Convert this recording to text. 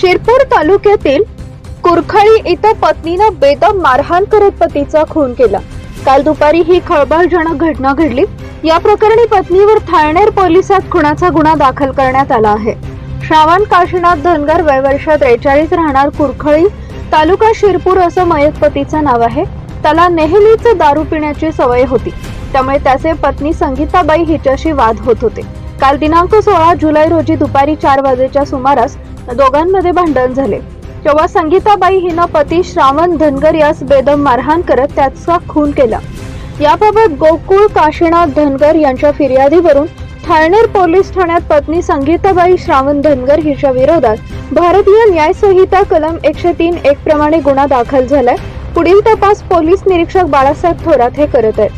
शिरपूर तालुक्यातील कुरखळी इथं पत्नीनं बेदम मारहाण करत पतीचा खून केला. काल दुपारी ही खळबळजनक घटना घडली. या प्रकरणी पत्नीवर थाळनेर पोलिसात खुनाचा गुन्हा दाखल करण्यात आला आहे. श्रावण काशीनाथ धनगर वय वर्ष त्रेचाळीस राहणार कुरखळी तालुका शिरपूर असं मयत पतीचं नाव आहे. त्याला नेहमीच दारू पिण्याची सवय होती. त्यामुळे त्याचे पत्नी संगीताबाई हिच्याशी वाद होत होते. काल दिनांक सोळा जुलै रोजी दुपारी चार वाजेच्या सुमारास दोघांमध्ये भांडण झाले. तेव्हा संगीताबाई हिनं पती श्रावण धनगर यास बेदम मारहाण करत त्याचा खून केला. याबाबत गोकुळ काशीनाथ धनगर यांच्या फिर्यादीवरून ठाणेर पोलीस ठाण्यात पत्नी संगीताबाई श्रावण धनगर हिच्या विरोधात भारतीय न्याय संहिता कलम एकशे तीन एक प्रमाणे गुन्हा दाखल झालाय. पुढील तपास पोलीस निरीक्षक बाळासाहेब थोरात हे करत आहेत.